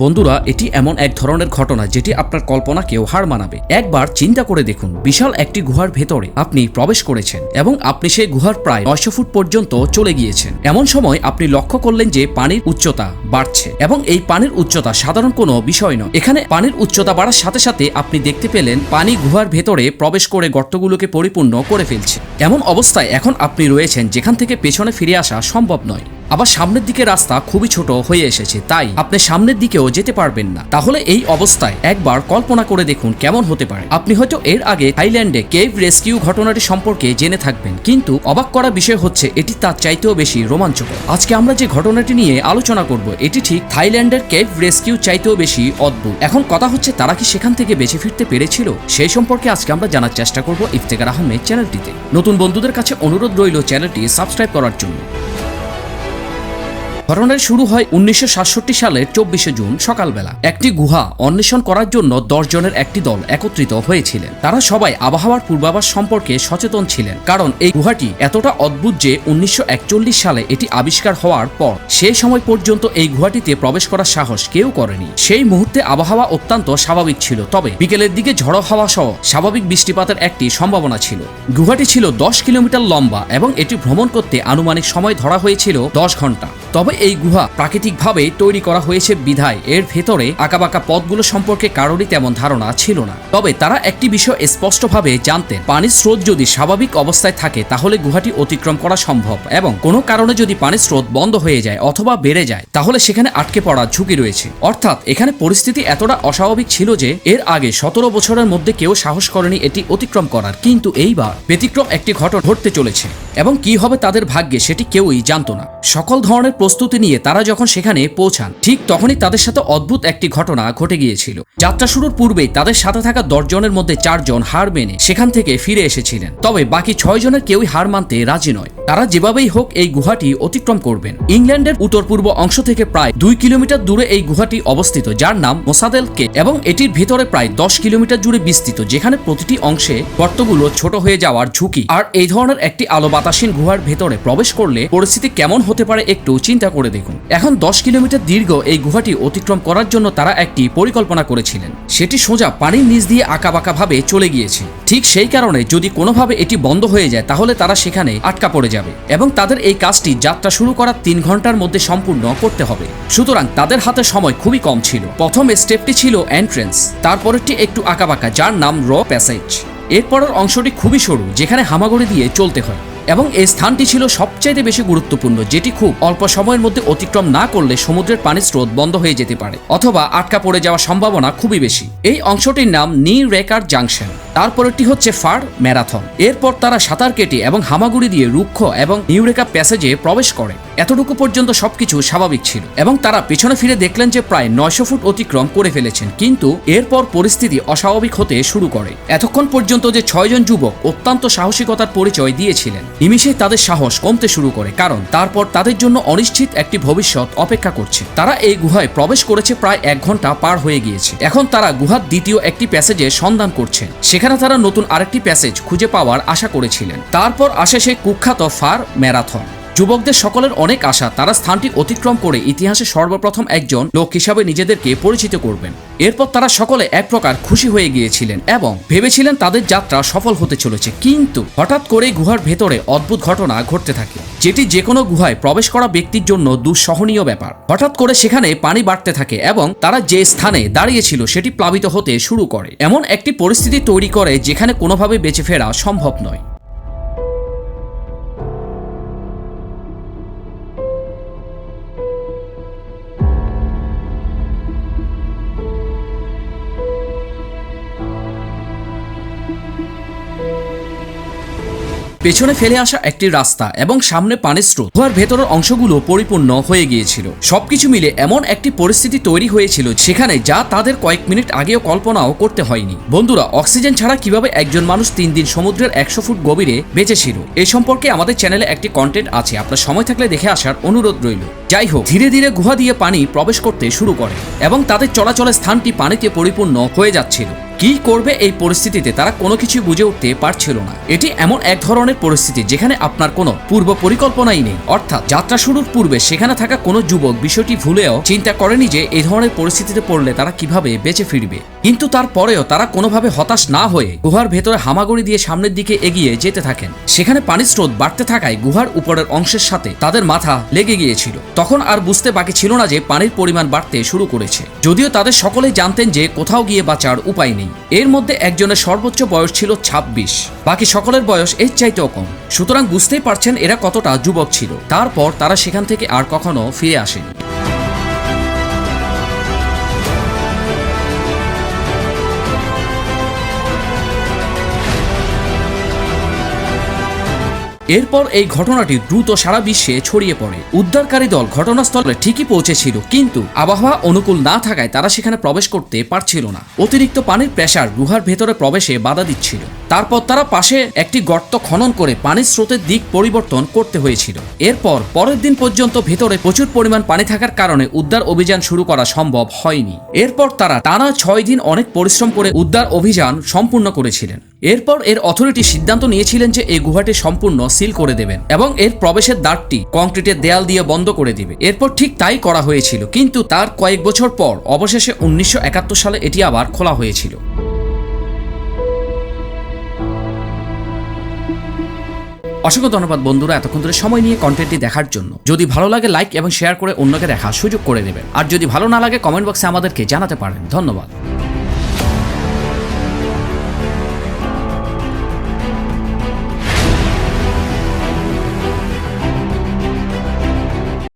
বন্ধুরা, এটি এমন এক ধরনের ঘটনা যেটি আপনার কল্পনাকেও হার মানাবে। একবার চিন্তা করে দেখুন, বিশাল একটি গুহার ভেতরে আপনি প্রবেশ করেছেন এবং আপনি সেই গুহার প্রায় নয়শো ফুট পর্যন্ত চলে গিয়েছেন। এমন সময় আপনি লক্ষ্য করলেন যে পানির উচ্চতা বাড়ছে এবং এই পানির উচ্চতা সাধারণ কোনো বিষয় নয়। এখানে পানির উচ্চতা বাড়ার সাথে সাথে আপনি দেখতে পেলেন পানি গুহার ভেতরে প্রবেশ করে গর্তগুলোকে পরিপূর্ণ করে ফেলছে। এমন অবস্থায় এখন আপনি রয়েছেন যেখান থেকে পেছনে ফিরে আসা সম্ভব নয়। আবার সামনের দিকে রাস্তা খুবই ছোট হয়ে এসেছে, তাই আপনি সামনের দিকেও যেতে পারবেন না। তাহলে এই অবস্থায় একবার কল্পনা করে দেখুন কেমন হতে পারে। আপনি হয়তো এর আগে থাইল্যান্ডে কেভ রেস্কিউ ঘটনাটি সম্পর্কে জেনে থাকবেন, কিন্তু অবাক করা বিষয় হচ্ছে এটি তার চাইতেও বেশি রোমাঞ্চকর। আজকে আমরা যে ঘটনাটি নিয়ে আলোচনা করব এটি ঠিক থাইল্যান্ডের কেভ রেস্কিউ চাইতেও বেশি অদ্ভুত। এখন কথা হচ্ছে, তারা কি সেখান থেকে বেঁচে ফিরতে পেরেছিল? সেই সম্পর্কে আজকে আমরা জানার চেষ্টা করব ইফতেকার আহমেদ চ্যানেলটিতে। নতুন বন্ধুদের কাছে অনুরোধ রইল চ্যানেলটি সাবস্ক্রাইব করার জন্য। ঘটনাটি শুরু হয় উনিশশো সালের চব্বিশে জুন, সকালবেলা। একটি গুহা অন্বেষণ করার জন্য দশ জনের একটি দল একত্রিত হয়েছিলেন। তারা সবাই আবহাওয়ার পূর্বাভাস সম্পর্কে সচেতন ছিলেন, কারণ এই গুহাটি এতটা অদ্ভুত যে উনিশশো একচল্লিশ সালে এটি আবিষ্কার হওয়ার পর সেই সময় পর্যন্ত এই গুহাটিতে প্রবেশ করার সাহস কেউ করেনি। সেই মুহূর্তে আবহাওয়া অত্যন্ত স্বাভাবিক ছিল, তবে বিকেলের দিকে ঝড়ো হাওয়া সহ স্বাভাবিক বৃষ্টিপাতের একটি সম্ভাবনা ছিল। গুহাটি ছিল দশ কিলোমিটার লম্বা এবং এটি ভ্রমণ করতে আনুমানিক সময় ধরা হয়েছিল দশ ঘণ্টা। তবে এই গুহা প্রাকৃতিকভাবে তৈরি করা হয়েছে বিধায়। এর ভেতরে আঁকাবাঁকা পথগুলো সম্পর্কে কারোরই তেমন ধারণা ছিল না। তবে তারা একটি বিষয় স্পষ্টভাবে জানতেন, পানির স্রোত যদি স্বাভাবিক অবস্থায় থাকে, তাহলে গুহাটি অতিক্রম করা সম্ভব এবং কোনো কারণে যদি পানির স্রোত বন্ধ হয়ে যায় অথবা বেড়ে যায়, তাহলে সেখানে আটকে পড়ার ঝুঁকি রয়েছে। অর্থাৎ এখানে পরিস্থিতি এতটা অস্বাভাবিক ছিল যে এর আগে সতেরো বছরের মধ্যে কেউ সাহস করেনি এটি অতিক্রম করার। কিন্তু এইবার ব্যতিক্রম একটি ঘটনা ঘটতে চলেছে। এবং কি হবে তাদের ভাগ্যে সেটি কেউই জানতো না। সকল ধরনের প্রস্তুতি নিয়ে তারা যখন সেখানে পৌঁছান, ঠিক তখনই তাদের সাথে অদ্ভুত একটি ঘটনা ঘটে গিয়েছিল। যাত্রা শুরুর পূর্বেই তাদের সাথে থাকা দশজনের মধ্যে চারজন হার মেনে সেখান থেকে ফিরে এসেছিলেন। তবে বাকি ছয় জনের কেউই হার মানতে রাজি নয়। তারা যেভাবেই হোক এই গুহাটি অতিক্রম করবেন। ইংল্যান্ডের উত্তর পূর্ব অংশ থেকে প্রায় দুই কিলোমিটার দূরে এই গুহাটি অবস্থিত, যার নাম মোসাদেল কে এবং এটির ভেতরে প্রায় দশ কিলোমিটার জুড়ে বিস্তৃত, যেখানে প্রতিটি অংশে গর্তগুলো ছোট হয়ে যাওয়ার ঝুঁকি। আর এই ধরনের একটি আলো বাতাসীন গুহার ভেতরে প্রবেশ করলে পরিস্থিতি কেমন হতে পারে একটু চিন্তা করে দেখুন। এখন দশ কিলোমিটার দীর্ঘ এই গুহাটি অতিক্রম করার জন্য তারা একটি পরিকল্পনা করেছিলেন। সেটি সোজা পানির নিচ দিয়ে আঁকাবাঁকা ভাবে চলে গিয়েছে। ঠিক সেই কারণে যদি কোনোভাবে এটি বন্ধ হয়ে যায়, তাহলে তারা সেখানে আটকা পড়ে যাবে এবং তাদের এই কাজটি যাত্রা শুরু করার তিন ঘণ্টার মধ্যে সম্পূর্ণ করতে হবে। সুতরাং তাদের হাতে সময় খুবই কম ছিল। প্রথম স্টেপটি ছিল এন্ট্রেন্স, তারপরেরটি একটু আঁকাবাঁকা, যার নাম র প্যাসেজ। এরপরের অংশটি খুবই সরু, যেখানে হামাগুড়ি দিয়ে চলতে হয়। এবং এই স্থানটি ছিল সবচাইতে বেশি গুরুত্বপূর্ণ, যেটি খুব অল্প সময়ের মধ্যে অতিক্রম না করলে সমুদ্রের পানির স্রোত বন্ধ হয়ে যেতে পারে অথবা আটকা পড়ে যাওয়ার সম্ভাবনা খুবই বেশি। এই অংশটির নাম নি রেকার জাংশন। তারপরেরটি হচ্ছে ফার ম্যারাথন। এরপর তারা সাঁতার কেটে এবং হামাগুড়ি দিয়ে রুক্ষ এবং নিউরেকা প্যাসেজে প্রবেশ করে। এতটুকু পর্যন্ত সবকিছু স্বাভাবিক ছিল এবং তারা পেছনে ফিরে দেখলেন যে প্রায় নয়শো ফুট অতিক্রম করে ফেলেছেন। কিন্তু এরপর পরিস্থিতি অস্বাভাবিক হতে শুরু করে। এতক্ষণ পর্যন্ত যে ছয়জন যুবক অত্যন্ত সাহসিকতার পরিচয় দিয়েছিলেন নিমিষে তাদের সাহস কমতে শুরু করে কারণ তারপর তাদের জন্য অনিশ্চিত একটি ভবিষ্যৎ অপেক্ষা করছে। তারা এই গুহায় প্রবেশ করেছে প্রায় এক ঘণ্টা পার হয়ে গিয়েছে। এখন তারা গুহার দ্বিতীয় একটি প্যাসেজে সন্ধান করছেন। সেখানে তারা নতুন আরেকটি প্যাসেজ খুঁজে পাওয়ার আশা করেছিলেন। তারপর আসে সেই কুখ্যাত ফার ম্যারাথন। যুবকদের সকলের অনেক আশা, তারা স্থানটি অতিক্রম করে ইতিহাসে সর্বপ্রথম একজন লোক হিসাবে নিজেদেরকে পরিচিত করবেন। এরপর তারা সকলে এক প্রকার খুশি হয়ে গিয়েছিলেন এবং ভেবেছিলেন তাদের যাত্রা সফল হতে চলেছে। কিন্তু হঠাৎ করে গুহার ভেতরে অদ্ভুত ঘটনা ঘটতে থাকে। যেটি যে কোনো গুহায় প্রবেশ করা ব্যক্তির জন্য দুঃসহনীয় ব্যাপার। হঠাৎ করে সেখানে পানি বাড়তে থাকে এবং তারা যে স্থানে দাঁড়িয়েছিল সেটি প্লাবিত হতে শুরু করে। এমন একটি পরিস্থিতি তৈরি করে যেখানে কোনোভাবে বেঁচে ফেরা সম্ভব নয়। পেছনে ফেলে আসা একটি রাস্তা এবং সামনে পানির স্রোত। গুহার ভেতরের অংশগুলো পরিপূর্ণ হয়ে গিয়েছিল। সবকিছু মিলে এমন একটি পরিস্থিতি তৈরি হয়েছিল সেখানে যা তাদের কয়েক মিনিট আগেও কল্পনাও করতে হয়নি। বন্ধুরা, অক্সিজেন ছাড়া কীভাবে একজন মানুষ তিন দিন সমুদ্রের একশো ফুট গভীরে বেঁচেছিল এ সম্পর্কে আমাদের চ্যানেলে একটি কন্টেন্ট আছে, আপনার সময় থাকলে দেখে আসার অনুরোধ রইল। যাই হোক, ধীরে ধীরে গুহা দিয়ে পানি প্রবেশ করতে শুরু করে এবং তাদের চলাচলের স্থানটি পানিতে পরিপূর্ণ হয়ে যাচ্ছিল। কি করবে এই পরিস্থিতিতে তারা কোনো কিছু বুঝে উঠতে পারছিল না। এটি এমন এক ধরনের পরিস্থিতি যেখানে আপনার কোনো পূর্ব পরিকল্পনাই নেই। অর্থাৎ যাত্রা শুরুর পূর্বে সেখানে থাকা কোনো যুবক বিষয়টি ভুলেও চিন্তা করেনি যে এই ধরনের পরিস্থিতিতে পড়লে তারা কীভাবে বেঁচে ফিরবে। কিন্তু তারপরেও তারা কোনোভাবে হতাশ না হয়ে গুহার ভেতরে হামাগুড়ি দিয়ে সামনের দিকে এগিয়ে যেতে থাকেন। সেখানে পানির স্রোত বাড়তে থাকায় গুহার উপরের অংশের সাথে তাদের মাথা লেগে গিয়েছিল। তখন আর বুঝতে বাকি ছিল না যে পানির পরিমাণ বাড়তে শুরু করেছে। যদিও তাদের সকলেই জানতেন যে কোথাও গিয়ে বাঁচার উপায় নেই। এর মধ্যে একজনের সর্বোচ্চ বয়স ছিল ২৬ বাকি সকলের বয়স এর চাইতেও কম। সুতরাং বুঝতেই পারছেন এরা কতটা যুবক ছিল। তারপর তারা সেখান থেকে আর কখনো ফিরে আসেনি। এরপর এই ঘটনাটি দ্রুত সারা বিশ্বে ছড়িয়ে পড়ে। উদ্ধারকারী দল ঘটনাস্থলে ঠিকই পৌঁছেছিল, কিন্তু আবহাওয়া অনুকূল না থাকায় তারা সেখানে প্রবেশ করতে পারছিল না। অতিরিক্ত পানির প্রেসার গুহার ভেতরে প্রবেশে বাধা দিচ্ছিল। তারপর তারা পাশে একটি গর্ত খনন করে পানির স্রোতের দিক পরিবর্তন করতে হয়েছিল। এরপর পরের দিন পর্যন্ত ভেতরে প্রচুর পরিমাণ পানি থাকার কারণে উদ্ধার অভিযান শুরু করা সম্ভব হয়নি। এরপর তারা টানা ছয় দিন অনেক পরিশ্রম করে উদ্ধার অভিযান সম্পূর্ণ করেছিলেন। এরপর এর অথরিটি সিদ্ধান্ত নিয়েছিলেন যে এই গুহাটি সম্পূর্ণ সিল করে দেবেন এবং এর প্রবেশের দ্বারটি কংক্রিটের দেয়াল দিয়ে বন্ধ করে দিবে। এরপর ঠিক তাই করা হয়েছিল, কিন্তু তার কয়েক বছর পর, অবশেষে উনিশশো একাত্তর সালে এটি আবার খোলা হয়েছিল। অসংখ্য ধন্যবাদ বন্ধুরা এতক্ষণ ধরে সময় নিয়ে কন্টেন্টটি দেখার জন্য। যদি ভালো লাগে লাইক এবং শেয়ার করে অন্যকে দেখার সুযোগ করে দেবেন। আর যদি ভালো না লাগে কমেন্ট বক্সে আমাদেরকে জানাতে পারেন। ধন্যবাদ।